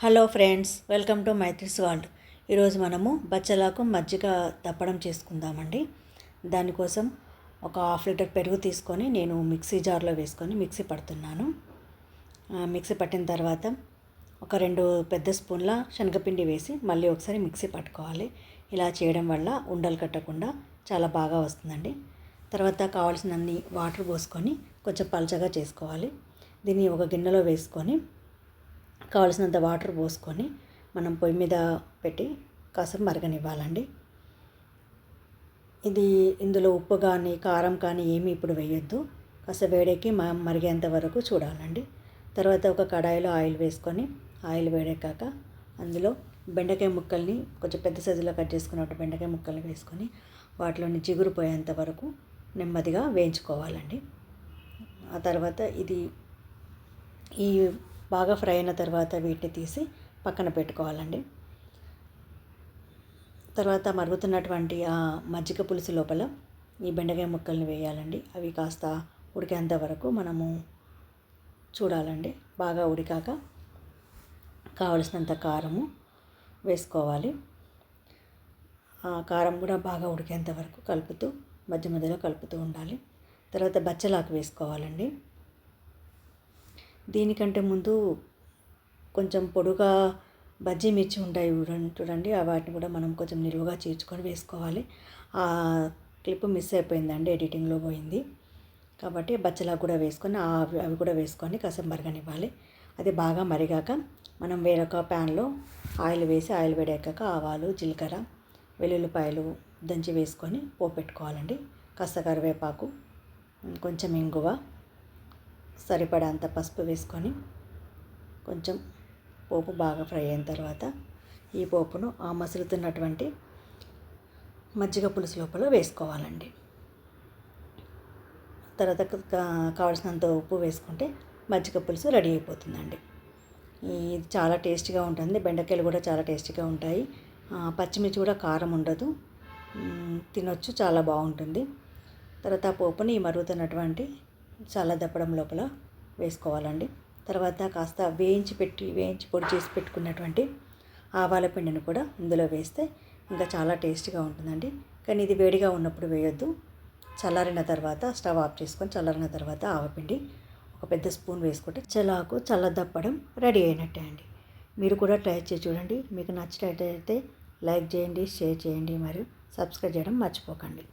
Hello friends welcome to Maitri's world ఈరోజు మనము బచ్చలాకు మజ్జిగ తప్పడం చేసుకుందామండి. దానికోసం ఒక హాఫ్ లీటర్ పెరుగు తీసుకొని నేను మిక్సీ జార్లో వేసుకొని మిక్సీ పడుతున్నాను. మిక్సీ పట్టిన తర్వాత ఒక రెండు పెద్ద స్పూన్ల శనగపిండి వేసి మళ్ళీ ఒకసారి మిక్సీ పట్టుకోవాలి. ఇలా చేయడం వల్ల ఉండలు కట్టకుండా చాలా బాగా వస్తుందండి. తర్వాత కావాల్సినన్ని వాటర్ పోసుకొని కొంచెం పలచగా చేసుకోవాలి. దీన్ని ఒక గిన్నెలో వేసుకొని కావలసినంత వాటర్ పోసుకొని మనం పొయ్యి మీద పెట్టి కాసేపు మరగనివ్వాలండి. ఇది ఇందులో ఉప్పు కానీ కారం కానీ ఏమీ ఇప్పుడు వేయొద్దు. కాస్త వేడెక్కి మ మరిగేంత వరకు చూడాలండి. తర్వాత ఒక కడాయిలో ఆయిల్ వేసుకొని ఆయిల్ వేడెక్కాక అందులో బెండకాయ ముక్కల్ని కొంచెం పెద్ద సైజులో కట్ చేసుకున్నట్టు బెండకాయ ముక్కల్ని వేసుకొని వాటిలోని జిగురు పోయేంత వరకు నెమ్మదిగా వేయించుకోవాలండి. ఆ తర్వాత ఇది ఈ బాగా ఫ్రై అయిన తర్వాత వీటిని తీసి పక్కన పెట్టుకోవాలండి. తర్వాత మరుగుతున్నటువంటి ఆ మజ్జిగ పులుసు లోపల ఈ బెండకాయ ముక్కల్ని వేయాలండి. అవి కాస్త ఉడికేంత వరకు మనము చూడాలండి. బాగా ఉడికాక కావలసినంత కారము వేసుకోవాలి. ఆ కారం కూడా బాగా ఉడికేంత వరకు కలుపుతూ మధ్య మధ్యలో కలుపుతూ ఉండాలి. తర్వాత బచ్చలాకు వేసుకోవాలండి. దీనికంటే ముందు కొంచెం పొడుగా బజ్జీ మిర్చి ఉంటాయి చూడండి ఆ వాటిని కూడా మనం కొంచెం నిలువుగా చీల్చుకొని వేసుకోవాలి. ఆ క్లిప్ మిస్ అయిపోయిందండి ఎడిటింగ్లో పోయింది. కాబట్టి బచ్చలా కూడా వేసుకొని అవి కూడా వేసుకొని కాసేపు మరగనివ్వాలి. అది బాగా మరిగాక మనం వేరొక ప్యాన్లో ఆయిల్ వేసి ఆయిల్ వేడాక ఆవాలు జీలకర్ర వెల్లుల్లిపాయలు దంచి వేసుకొని పోపెట్టుకోవాలండి పెట్టుకోవాలండి. కాస్త కరివేపాకు కొంచెం ఇంగువ సరిపడంత పసుపు వేసుకొని కొంచెం పోపు బాగా ఫ్రై అయిన తర్వాత ఈ పోపును ఆ మసులుతున్నటువంటి మజ్జిగ పులుసు లోపల వేసుకోవాలండి. తర్వాత కావలసినంత ఉప్పు వేసుకుంటే మజ్జిగ పులుసు రెడీ అయిపోతుందండి. ఇది చాలా టేస్టీగా ఉంటుంది. బెండకాయలు కూడా చాలా టేస్టీగా ఉంటాయి. పచ్చిమిర్చి కూడా కారం ఉండదు. తినొచ్చు చాలా బాగుంటుంది. తర్వాత ఆ పోపుని ఈ మరుగుతున్నటువంటి చాలా దప్పడం లోపల వేసుకోవాలండి. తర్వాత కాస్త వేయించి పెట్టి వేయించి పొడి చేసి పెట్టుకున్నటువంటి ఆవాల పిండిని కూడా ఇందులో వేస్తే ఇంకా చాలా టేస్టీగా ఉంటుందండి. కానీ ఇది వేడిగా ఉన్నప్పుడు వేయొద్దు. చల్లారిన తర్వాత స్టవ్ ఆఫ్ చేసుకొని చల్లారిన తర్వాత ఆవపిండి ఒక పెద్ద స్పూన్ వేసుకుంటే చలాకు చల్లదప్పడం రెడీ అయినట్టే అండి. మీరు కూడా ట్రై చేసి చూడండి. మీకు నచ్చినట్టయితే లైక్ చేయండి షేర్ చేయండి. మరియు సబ్స్క్రైబ్ చేయడం మర్చిపోకండి.